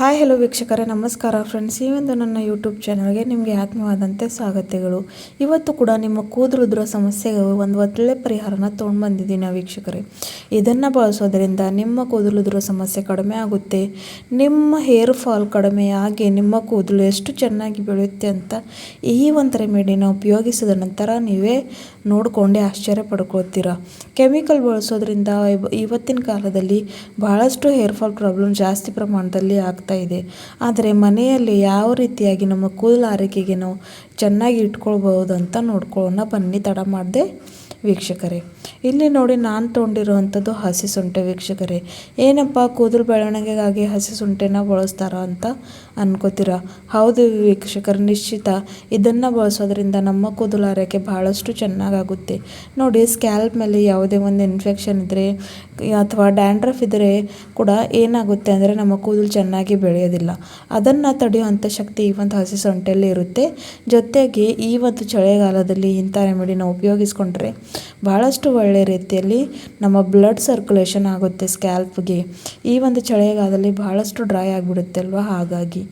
Hi hello ವೀಕ್ಷಕರೇ, ನಮಸ್ಕಾರ friends ಈ ಒಂದು ನನ್ನ ಯೂಟ್ಯೂಬ್ ಚಾನಲ್ಗೆ ನಿಮಗೆ ಆತ್ಮೀಯವಾದಂತೆ ಸ್ವಾಗತಗಳು. ಇವತ್ತು ಕೂಡ ನಿಮ್ಮ ಕೂದಲು ಉದುರೋ ಸಮಸ್ಯೆಗೆ ಒಂದು ಒಳ್ಳೆ ಪರಿಹಾರನ ತೊಗೊಂಡು ಬಂದಿದ್ದೀನಿ ವೀಕ್ಷಕರೇ. ಇದನ್ನು ಬಳಸೋದ್ರಿಂದ ನಿಮ್ಮ ಕೂದಲು ಉದುರೋ ಸಮಸ್ಯೆ ಕಡಿಮೆ ಆಗುತ್ತೆ. ನಿಮ್ಮ ಹೇರ್ ಫಾಲ್ ಕಡಿಮೆ ಆಗಿ ನಿಮ್ಮ ಕೂದಲು ಎಷ್ಟು ಚೆನ್ನಾಗಿ ಬೆಳೆಯುತ್ತೆ ಅಂತ ಈ ಒಂದು ರೆಮಿಡಿನ ಉಪಯೋಗಿಸಿದ ನಂತರ ನೀವೇ ನೋಡಿಕೊಂಡೇ ಆಶ್ಚರ್ಯ ಪಡ್ಕೊಳ್ತೀರಾ. ಕೆಮಿಕಲ್ ಬಳಸೋದ್ರಿಂದ ಇವತ್ತಿನ ಕಾಲದಲ್ಲಿ ಬಹಳಷ್ಟು ಹೇರ್ ಫಾಲ್ ಪ್ರಾಬ್ಲಮ್ ಜಾಸ್ತಿ ಪ್ರಮಾಣದಲ್ಲಿ ಆಗ್ತಾ ಇದೆ. ಆದರೆ ಮನೆಯಲ್ಲಿ ಯಾವ ರೀತಿಯಾಗಿ ನಮ್ಮ ಕೂದಲು ಆರೈಕೆಗೆ ನಾವು ಚೆನ್ನಾಗಿ ಇಟ್ಕೊಳ್ಬಹುದು ಅಂತ ನೋಡ್ಕೊಳ್ಳೋಣ. ಬನ್ನಿ, ತಡ ಮಾಡದೆ. ವೀಕ್ಷಕರೇ. ಇಲ್ಲಿ ನೋಡಿ ನಾನು ತೊಗೊಂಡಿರುವಂಥದ್ದು ಹಸಿ ಸೊಂಟೆ ವೀಕ್ಷಕರೇ. ಏನಪ್ಪ ಕೂದಲು ಬೆಳವಣಿಗೆಗಾಗಿ ಹಸಿ ಸೊಂಟೆನ ಬಳಸ್ತಾರ ಅಂತ ಅನ್ಕೋತೀರ? ಹೌದು ವೀಕ್ಷಕರು, ನಿಶ್ಚಿತ. ಇದನ್ನು ಬಳಸೋದ್ರಿಂದ ನಮ್ಮ ಕೂದಲು ಆರೈಕೆ ಬಹಳಷ್ಟು ಚೆನ್ನಾಗಾಗುತ್ತೆ. ನೋಡಿ ಸ್ಕ್ಯಾಲ್ಪ್ ಮೇಲೆ ಯಾವುದೇ ಒಂದು ಇನ್ಫೆಕ್ಷನ್ ಇದ್ದರೆ ಅಥವಾ ಡ್ಯಾಂಡ್ರಫ್ ಇದ್ದರೆ ಕೂಡ ಏನಾಗುತ್ತೆ ಅಂದರೆ ನಮ್ಮ ಕೂದಲು ಚೆನ್ನಾಗಿ ಬೆಳೆಯೋದಿಲ್ಲ. ಅದನ್ನು ತಡೆಯುವಂಥ ಶಕ್ತಿ ಈ ಒಂದು ಹಸಿ ಸೊಂಟೆಯಲ್ಲಿ ಇರುತ್ತೆ. ಜೊತೆಗೆ ಈ ಒಂದು ಚಳಿಗಾಲದಲ್ಲಿ ಇಂಥ ರೆಮಿಡಿನ ಉಪಯೋಗಿಸ್ಕೊಂಡ್ರೆ ಭಾಳಷ್ಟು ಒಳ್ಳೆಯ ರೀತಿಯಲ್ಲಿ ನಮ್ಮ ಬ್ಲಡ್ ಸರ್ಕ್ಯುಲೇಷನ್ ಆಗುತ್ತೆ ಸ್ಕ್ಯಾಲ್ಪ್ಗೆ ಈ ಒಂದು ಚಳಿಗಾಲದಲ್ಲಿ ಬಹಳಷ್ಟು ಡ್ರೈ ಆಗಿಬಿಡುತ್ತೆ ಅಲ್ವಾ ಹಾಗಾಗಿ.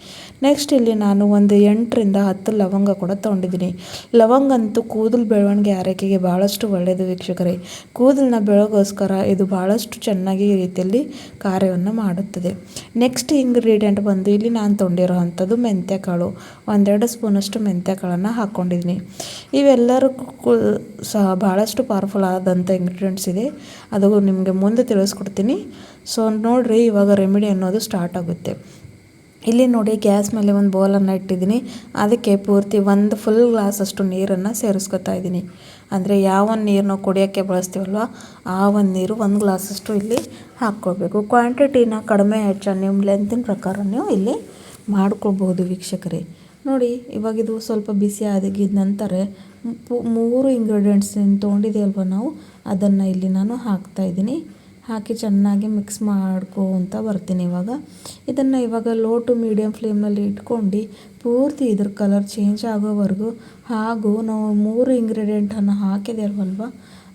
ನೆಕ್ಸ್ಟ್ ಇಲ್ಲಿ ನಾನು ಒಂದು ಎಂಟರಿಂದ ಹತ್ತು ಲವಂಗ ಕೂಡ ತೊಗೊಂಡಿದ್ದೀನಿ. ಲವಂಗ ಅಂತೂ ಕೂದಲು ಬೆಳವಣಿಗೆ ಆರೈಕೆಗೆ ಭಾಳಷ್ಟು ಒಳ್ಳೆಯದು ವೀಕ್ಷಕರೇ. ಕೂದಲನ್ನ ಬೆಳಗೋಸ್ಕರ ಇದು ಭಾಳಷ್ಟು ಚೆನ್ನಾಗಿ ರೀತಿಯಲ್ಲಿ ಕಾರ್ಯವನ್ನು ಮಾಡುತ್ತದೆ. ನೆಕ್ಸ್ಟ್ ಇಂಗ್ರೀಡಿಯೆಂಟ್ ಬಂದು ಇಲ್ಲಿ ನಾನು ತೊಗೊಂಡಿರೋ ಅಂಥದ್ದು ಮೆಂತ್ಯ ಕಾಳು ಒಂದೆರಡು ಸ್ಪೂನಷ್ಟು ಮೆಂತ್ಯ ಕಾಳನ್ನು ಹಾಕ್ಕೊಂಡಿದ್ದೀನಿ ಇವೆಲ್ಲರೂ ಸಹ ಸಹ ಭಾಳಷ್ಟು ಪವರ್ಫುಲ್ ಆದಂಥ ಇಂಗ್ರೀಡಿಯೆಂಟ್ಸ್ ಇದೆ. ಅದು ನಿಮಗೆ ಮುಂದೆ ತಿಳಿಸ್ಕೊಡ್ತೀನಿ. ಸೊ ನೋಡಿರಿ ಇವಾಗ ರೆಮಿಡಿ ಅನ್ನೋದು ಸ್ಟಾರ್ಟ್ ಆಗುತ್ತೆ. ಇಲ್ಲಿ ನೋಡಿ ಗ್ಯಾಸ್ ಮೇಲೆ ಒಂದು ಬೌಲನ್ನು ಇಟ್ಟಿದ್ದೀನಿ. ಅದಕ್ಕೆ ಪೂರ್ತಿ ಒಂದು ಫುಲ್ ಗ್ಲಾಸಷ್ಟು ನೀರನ್ನು ಸೇರಿಸ್ಕೊತಾ ಇದ್ದೀನಿ. ಅಂದರೆ ಯಾವ ಒಂದು ನೀರು ನಾವು ಕುಡಿಯೋಕ್ಕೆ ಬಳಸ್ತೀವಲ್ವ, ಆ ಒಂದು ನೀರು ಒಂದು ಗ್ಲಾಸಷ್ಟು ಇಲ್ಲಿ ಹಾಕ್ಕೊಳ್ಬೇಕು. ಕ್ವಾಂಟಿಟಿನ ಕಡಿಮೆ ಹೆಚ್ಚು ನಿಮ್ಮ ಲೆಂತಿನ ಪ್ರಕಾರ ನೀವು ಇಲ್ಲಿ ಮಾಡ್ಕೊಳ್ಬೋದು ವೀಕ್ಷಕರೇ. ನೋಡಿ ಇವಾಗಿದು ಸ್ವಲ್ಪ ಬಿಸಿ ಆದಗಿದ ನಂತರ ಮೂರು ಇಂಗ್ರೀಡಿಯೆಂಟ್ಸ್ ತೊಗೊಂಡಿದ್ದೀವಲ್ವ ನಾವು? ಅದನ್ನು ಇಲ್ಲಿ ನಾನು ಹಾಕ್ತಾ ಇದ್ದೀನಿ. ಹಾಕಿ ಚೆನ್ನಾಗಿ ಮಿಕ್ಸ್ ಮಾಡ್ಕೊತ ಬರ್ತೀನಿ ಇವಾಗ. ಇದನ್ನು ಇವಾಗ ಲೋ ಟು ಮೀಡಿಯಮ್ ಫ್ಲೇಮ್ನಲ್ಲಿ ಇಟ್ಕೊಂಡು ಪೂರ್ತಿ ಇದ್ರ ಕಲರ್ ಚೇಂಜ್ ಆಗೋವರೆಗೂ ಹಾಗೂ ನಾವು ಮೂರು ಇಂಗ್ರೀಡಿಯೆಂಟನ್ನು ಹಾಕಿದೇವಲ್ವ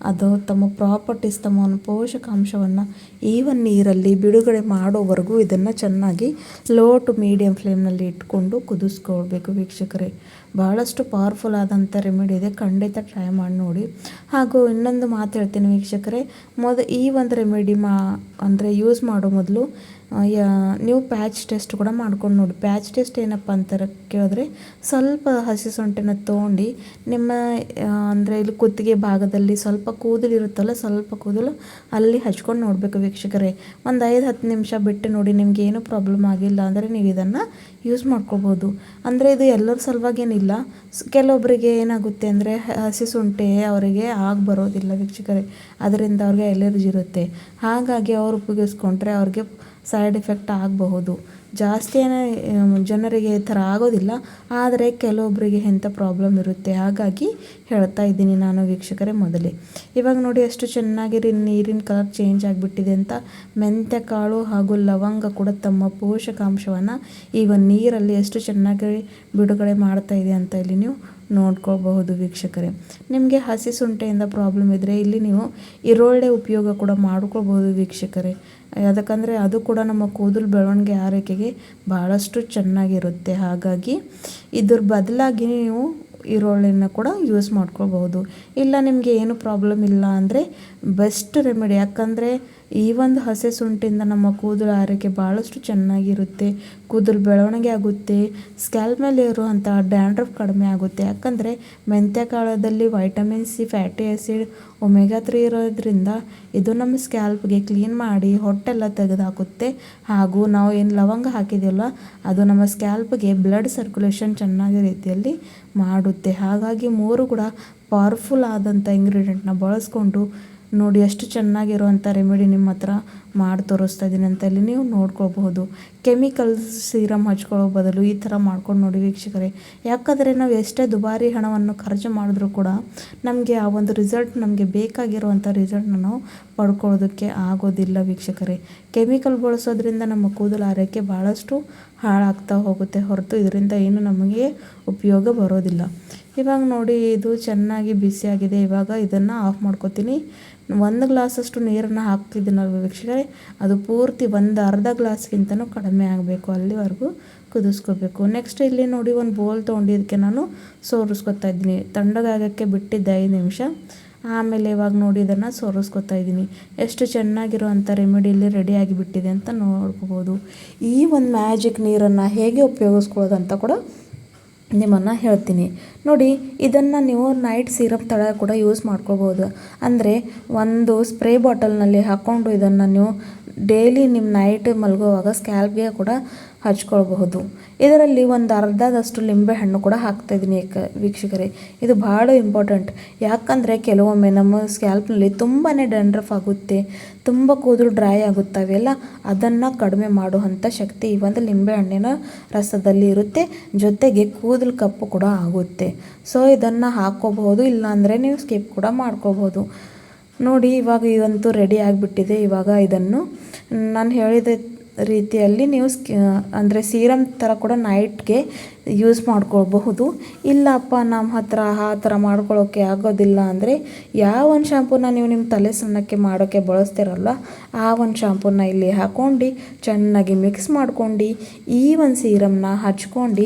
ಅದು ತಮ್ಮ ಪ್ರಾಪರ್ಟೀಸ್ ತಮ್ಮ ಒಂದು ಪೋಷಕಾಂಶವನ್ನು ಈವನ್ ನೀರಲ್ಲಿ ಬಿಡುಗಡೆ ಮಾಡೋವರೆಗೂ ಇದನ್ನು ಚೆನ್ನಾಗಿ ಲೋ ಟು ಮೀಡಿಯಮ್ ಫ್ಲೇಮ್ನಲ್ಲಿ ಇಟ್ಕೊಂಡು ಕುದಿಸ್ಕೊಳ್ಬೇಕು ವೀಕ್ಷಕರೇ. ಭಾಳಷ್ಟು ಪವರ್ಫುಲ್ ಆದಂಥ ರೆಮಿಡಿ ಇದೆ. ಖಂಡಿತ ಟ್ರೈ ಮಾಡಿ ನೋಡಿ. ಹಾಗೂ ಇನ್ನೊಂದು ಮಾತು ಹೇಳ್ತೀನಿ ವೀಕ್ಷಕರೇ. ಮೊದ ಈ ಒಂದು ರೆಮಿಡಿ ಮಾ ಅಂದರೆ ಯೂಸ್ ಮಾಡೋ ಮೊದಲು ನೀವು ಪ್ಯಾಚ್ ಟೆಸ್ಟ್ ಕೂಡ ಮಾಡ್ಕೊಂಡು ನೋಡಿ. ಪ್ಯಾಚ್ ಟೆಸ್ಟ್ ಏನಪ್ಪ ಅಂತಾರೆ ಕೇಳಿದ್ರೆ, ಸ್ವಲ್ಪ ಹಸಿ ಸೊಂಟೆನ ತೊಗೊಂಡು, ನಿಮ್ಮ ಅಂದರೆ ಇಲ್ಲಿ ಕುತ್ತಿಗೆ ಭಾಗದಲ್ಲಿ ಸ್ವಲ್ಪ ಕೂದಲು ಇರುತ್ತಲ್ಲ, ಸ್ವಲ್ಪ ಕೂದಲು ಅಲ್ಲಿ ಹಚ್ಕೊಂಡು ನೋಡಬೇಕು ವೀಕ್ಷಕರೇ. ಒಂದು ಐದು, ಹತ್ತು ನಿಮಿಷ ಬಿಟ್ಟು ನೋಡಿ, ನಿಮ್ಗೆ ಏನೂ ಪ್ರಾಬ್ಲಮ್ ಆಗಿಲ್ಲ ಅಂದರೆ ನೀವು ಇದನ್ನು ಯೂಸ್ ಮಾಡ್ಕೋಬೋದು. ಅಂದರೆ ಇದು ಎಲ್ಲರ ಸಲುವಾಗಿ ಏನಿಲ್ಲ. ಸ್- ಕೆಲವೊಬ್ಬರಿಗೆ ಏನಾಗುತ್ತೆ ಅಂದರೆ ಹಸಿ ಶುಂಠಿ ಅವರಿಗೆ ಆಗ ಬರೋದಿಲ್ಲ ವೀಕ್ಷಕರೇ. ಅದರಿಂದ ಅವ್ರಿಗೆ ಎಲರ್ಜಿ ಇರುತ್ತೆ. ಹಾಗಾಗಿ ಅವ್ರು ಉಪಯೋಗಿಸ್ಕೊಂಡ್ರೆ ಅವ್ರಿಗೆ ಸೈಡ್ ಎಫೆಕ್ಟ್ ಆಗಬಹುದು. ಜಾಸ್ತಿ ಜನರಿಗೆ ಈ ಥರ ಆಗೋದಿಲ್ಲ. ಆದರೆ ಕೆಲವೊಬ್ಬರಿಗೆ ಎಂಥ ಪ್ರಾಬ್ಲಮ್ ಇರುತ್ತೆ ಹಾಗಾಗಿ ಹೇಳ್ತಾ ಇದ್ದೀನಿ ನಾನು ವೀಕ್ಷಕರೇ ಮೊದಲೇ. ಇವಾಗ ನೋಡಿ ಎಷ್ಟು ಚೆನ್ನಾಗಿ ನೀರಿನ ಕಲರ್ ಚೇಂಜ್ ಆಗಿಬಿಟ್ಟಿದೆ ಅಂತ ಮೆಂತ್ಯ, ಕಾಳು ಹಾಗೂ ಲವಂಗ ಕೂಡ ತಮ್ಮ ಪೋಷಕಾಂಶವನ್ನು ಈಗ ನೀರಲ್ಲಿ ಎಷ್ಟು ಚೆನ್ನಾಗಿ ಬಿಡುಗಡೆ ಮಾಡ್ತಾ ಇದೆ ಅಂತ ಇಲ್ಲಿ ನೀವು ನೋಡ್ಕೋಬಹುದು ವೀಕ್ಷಕರೇ. ನಿಮಗೆ ಹಸಿ ಶುಂಠಿಯಿಂದ ಪ್ರಾಬ್ಲಮ್ ಇದ್ದರೆ ಇಲ್ಲಿ ನೀವು ಈರುಳ್ಳಿ ಉಪಯೋಗ ಕೂಡ ಮಾಡ್ಕೋಬಹುದು ವೀಕ್ಷಕರೇ. ಯಾಕಂದರೆ ಅದು ಕೂಡ ನಮ್ಮ ಕೂದಲು ಬೆಳವಣಿಗೆ ಆರೈಕೆಗೆ ಭಾಳಷ್ಟು ಚೆನ್ನಾಗಿರುತ್ತೆ. ಹಾಗಾಗಿ ಇದ್ರ ಬದಲಾಗಿ ನೀವು ಈರುಳ್ಳಿನ ಕೂಡ ಯೂಸ್ ಮಾಡ್ಕೊಳ್ಬಹುದು. ಇಲ್ಲ ನಿಮಗೆ ಏನು ಪ್ರಾಬ್ಲಮ್ ಇಲ್ಲ ಅಂದರೆ ಬೆಸ್ಟ್ ರೆಮಿಡಿ ಯಾಕಂದರೆ ಈ ಒಂದು ಹಸೆ ಶುಂಠಿಯಿಂದ ನಮ್ಮ ಕೂದಲು ಆರೈಕೆ ಭಾಳಷ್ಟು ಚೆನ್ನಾಗಿರುತ್ತೆ. ಕೂದಲು ಬೆಳವಣಿಗೆ ಆಗುತ್ತೆ. ಸ್ಕ್ಯಾಲ್ಪ್ ಮೇಲೆ ಇರುವಂಥ ಡ್ಯಾಂಡ್ರಫ್ ಕಡಿಮೆ ಆಗುತ್ತೆ. ಯಾಕಂದರೆ ಮೆಂತ್ಯ ಕಾಳದಲ್ಲಿ vitamin C fatty acid omega three ಇರೋದ್ರಿಂದ ಇದು ನಮ್ಮ ಸ್ಕ್ಯಾಲ್ಪ್ಗೆ ಕ್ಲೀನ್ ಮಾಡಿ ಹೊಟ್ಟೆಲ್ಲ ತೆಗೆದುಹಾಕುತ್ತೆ ಹಾಗೂ ನಾವು ಏನು ಲವಂಗ ಹಾಕಿದೆಯಲ್ಲ ಅದು ನಮ್ಮ ಸ್ಕ್ಯಾಲ್ಪ್ಗೆ ಬ್ಲಡ್ ಸರ್ಕ್ಯುಲೇಷನ್ ಚೆನ್ನಾಗಿ ರೀತಿಯಲ್ಲಿ ಮಾಡುತ್ತೆ. ಹಾಗಾಗಿ ಮೂರು ಕೂಡ ಪವರ್ಫುಲ್ ಆದಂಥ ಇಂಗ್ರೀಡಿಯೆಂಟ್ನ ಬಳಸ್ಕೊಂಡು ನೋಡಿ ಎಷ್ಟು ಚೆನ್ನಾಗಿರುವಂಥ ರೆಮಿಡಿ ನಿಮ್ಮ ಹತ್ರ ಮಾಡಿ ತೋರಿಸ್ತಾ ಇದ್ದೀನಿ ಅಂತ ಇಲ್ಲಿ ನೀವು ನೋಡ್ಕೋಬಹುದು. ಕೆಮಿಕಲ್ ಸೀರಮ್ ಹಚ್ಕೊಳ್ಳೋ ಬದಲು ಈ ಥರ ಮಾಡ್ಕೊಂಡು ನೋಡಿ ವೀಕ್ಷಕರೇ. ಯಾಕಂದರೆ ನಾವು ಎಷ್ಟೇ ದುಬಾರಿ ಹಣವನ್ನು ಖರ್ಚು ಮಾಡಿದ್ರೂ ಕೂಡ ನಮಗೆ ಆ ಒಂದು ರಿಸಲ್ಟ್ ನಮಗೆ ಬೇಕಾಗಿರುವಂಥ ರಿಸಲ್ಟ್ನ ನಾವು ಪಡ್ಕೊಳ್ಳೋದಕ್ಕೆ ಆಗೋದಿಲ್ಲ ವೀಕ್ಷಕರೇ. ಕೆಮಿಕಲ್ ಬಳಸೋದ್ರಿಂದ ನಮ್ಮ ಕೂದಲು ಆರೈಕೆ ಭಾಳಷ್ಟು ಹಾಳಾಗ್ತಾ ಹೋಗುತ್ತೆ ಹೊರತು ಇದರಿಂದ ಏನು ನಮಗೆ ಉಪಯೋಗ ಬರೋದಿಲ್ಲ. ಇವಾಗ ನೋಡಿ ಇದು ಚೆನ್ನಾಗಿ ಬಿಸಿಯಾಗಿದೆ ಇವಾಗ ಇದನ್ನು ಆಫ್ ಮಾಡ್ಕೊತೀನಿ. ಒಂದು ಗ್ಲಾಸಷ್ಟು ನೀರನ್ನು ಹಾಕ್ತಿದ್ದೀನಲ್ವ ವೀಕ್ಷಕರೇ. ಅದು ಪೂರ್ತಿ ಒಂದು ಅರ್ಧ ಗ್ಲಾಸ್ಗಿಂತನೂ ಕಡಿಮೆ ಆಗಬೇಕು, ಅಲ್ಲಿವರೆಗೂ ಕುದಿಸ್ಕೋಬೇಕು. ನೆಕ್ಸ್ಟ್ ಇಲ್ಲಿ ನೋಡಿ ಒಂದು ಬೋಲ್ ತೊಗೊಂಡಿದ್ದಕ್ಕೆ ನಾನು ಸೋರಿಸ್ಕೊತಾ ಇದ್ದೀನಿ. ತಣ್ಣಗಾಗೋಕ್ಕೆ ಬಿಟ್ಟಿದ್ದ ಐದು ನಿಮಿಷ. ಆಮೇಲೆ ಇವಾಗ ನೋಡಿ ಇದನ್ನು ಸೋರಿಸ್ಕೊತಾ ಇದ್ದೀನಿ. ಎಷ್ಟು ಚೆನ್ನಾಗಿರುವಂಥ ರೆಮಿಡಿ ಇಲ್ಲಿ ರೆಡಿ ಆಗಿಬಿಟ್ಟಿದೆ ಅಂತ ನೋಡ್ಕೋಬೋದು. ಈ ಒಂದು ಮ್ಯಾಜಿಕ್ ನೀರನ್ನು ಹೇಗೆ ಉಪಯೋಗಿಸ್ಕೊಳ್ಳೋದಂತ ಕೂಡ ನಿಮ್ಮನ್ನು ಹೇಳ್ತೀನಿ. ನೋಡಿ, ಇದನ್ನು ನೀವು ನೈಟ್ ಸಿರಪ್ ಥರ ಕೂಡ ಯೂಸ್ ಮಾಡ್ಕೋಬೋದು. ಅಂದರೆ ಒಂದು ಸ್ಪ್ರೇ ಬಾಟಲ್ನಲ್ಲಿ ಹಾಕ್ಕೊಂಡು ಇದನ್ನು ನೀವು ಡೈಲಿ ನಿಮ್ಮ ನೈಟ್ ಮಲಗುವಾಗ ಸ್ಕ್ಯಾಲ್ಪ್ಗೆ ಕೂಡ ಹಚ್ಕೊಳ್ಬಹುದು. ಇದರಲ್ಲಿ ಒಂದು ಅರ್ಧದಷ್ಟು ಲಿಂಬೆ ಹಣ್ಣು ಕೂಡ ಹಾಕ್ತಾಯಿದ್ದೀನಿ ವೀಕ್ಷಕರೇ. ಇದು ಭಾಳ ಇಂಪಾರ್ಟೆಂಟ್ ಯಾಕಂದರೆ ಕೆಲವೊಮ್ಮೆ ನಮ್ಮ ಸ್ಕ್ಯಾಲ್ಪ್ನಲ್ಲಿ ತುಂಬಾ ಡ್ಯಾಂಡ್ರಫ್ ಆಗುತ್ತೆ. ತುಂಬ ಕೂದಲು ಡ್ರೈ ಆಗುತ್ತವೆ ಅಲ್ಲ? ಅದನ್ನು ಕಡಿಮೆ ಮಾಡುವಂಥ ಶಕ್ತಿ ಈ ಒಂದು ಲಿಂಬೆ ಹಣ್ಣಿನ ರಸದಲ್ಲಿ ಇರುತ್ತೆ. ಜೊತೆಗೆ ಕೂದಲು ಕಪ್ಪು ಕೂಡ ಆಗುತ್ತೆ. ಸೊ ಇದನ್ನು ಹಾಕ್ಕೋಬಹುದು. ಇಲ್ಲಾಂದರೆ ನೀವು ಸ್ಕಿಪ್ ಕೂಡ ಮಾಡ್ಕೋಬಹುದು. ನೋಡಿ, ಇವಾಗ ಇದಂತೂ ರೆಡಿ ಆಗಿಬಿಟ್ಟಿದೆ. ಇವಾಗ ಇದನ್ನು ನಾನು ಹೇಳಿದ ರೀತಿಯಲ್ಲಿ ನೀವು ಸ್ಕಿ ಅಂದರೆ ಸೀರಮ್ ಥರ ಕೂಡ ನೈಟ್ಗೆ ಯೂಸ್ ಮಾಡ್ಕೊಳ್ಬಹುದು. ಇಲ್ಲಪ್ಪ ನಮ್ಮ ಹತ್ರ ಆ ಥರ ಮಾಡ್ಕೊಳ್ಳೋಕ್ಕೆ ಆಗೋದಿಲ್ಲ ಅಂದರೆ ಯಾವ ಒಂದು ಶಾಂಪೂನ ನೀವು ನಿಮ್ಮ ತಲೆ ಸ್ನಾನಕ್ಕೆ ಮಾಡೋಕ್ಕೆ ಬಳಸ್ತಿರಲ್ಲ, ಆ ಒಂದು ಶಾಂಪೂನ ಇಲ್ಲಿ ಹಾಕ್ಕೊಂಡು ಚೆನ್ನಾಗಿ ಮಿಕ್ಸ್ ಮಾಡ್ಕೊಂಡು ಈ ಒಂದು ಸೀರಮ್ನ ಹಚ್ಕೊಂಡು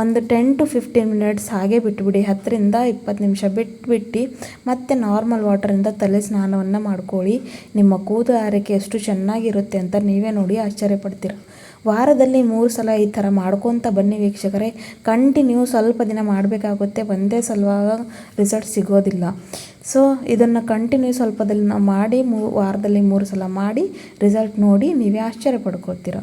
ಒಂದು ಟೆನ್ ಟು ಫಿಫ್ಟೀನ್ ಮಿನಿಟ್ಸ್ ಹಾಗೆ ಬಿಟ್ಬಿಡಿ, ಹತ್ತರಿಂದ ಇಪ್ಪತ್ತು ನಿಮಿಷ ಬಿಟ್ಬಿಟ್ಟು ಮತ್ತೆ ನಾರ್ಮಲ್ ವಾಟರಿಂದ ತಲೆ ಸ್ನಾನವನ್ನು ಮಾಡ್ಕೊಳ್ಳಿ. ನಿಮ್ಮ ಕೂದಲು ಆರೈಕೆ ಎಷ್ಟು ಚೆನ್ನಾಗಿರುತ್ತೆ ಅಂತ ನೀವೇ ನೋಡಿ ಆಶ್ಚರ್ಯ ಪಡ್ತೀರ? ವಾರದಲ್ಲಿ ಮೂರು ಸಲ ಈ ಥರ ಮಾಡ್ಕೊತ ಬನ್ನಿ ವೀಕ್ಷಕರೇ. ಕಂಟಿನ್ಯೂ ಸ್ವಲ್ಪ ದಿನ ಮಾಡಬೇಕಾಗುತ್ತೆ. ಒಂದೇ ಸಲುವಾಗ ರಿಸಲ್ಟ್ ಸಿಗೋದಿಲ್ಲ. ಸೊ ಇದನ್ನು ಕಂಟಿನ್ಯೂ ಸ್ವಲ್ಪದಲ್ಲಿ ನಾವು ಮಾಡಿ ಮೂ ವಾರದಲ್ಲಿ ಮೂರು ಸಲ ಮಾಡಿ ರಿಸಲ್ಟ್ ನೋಡಿ ನೀವೇ ಆಶ್ಚರ್ಯ ಪಡ್ಕೊಳ್ತೀರ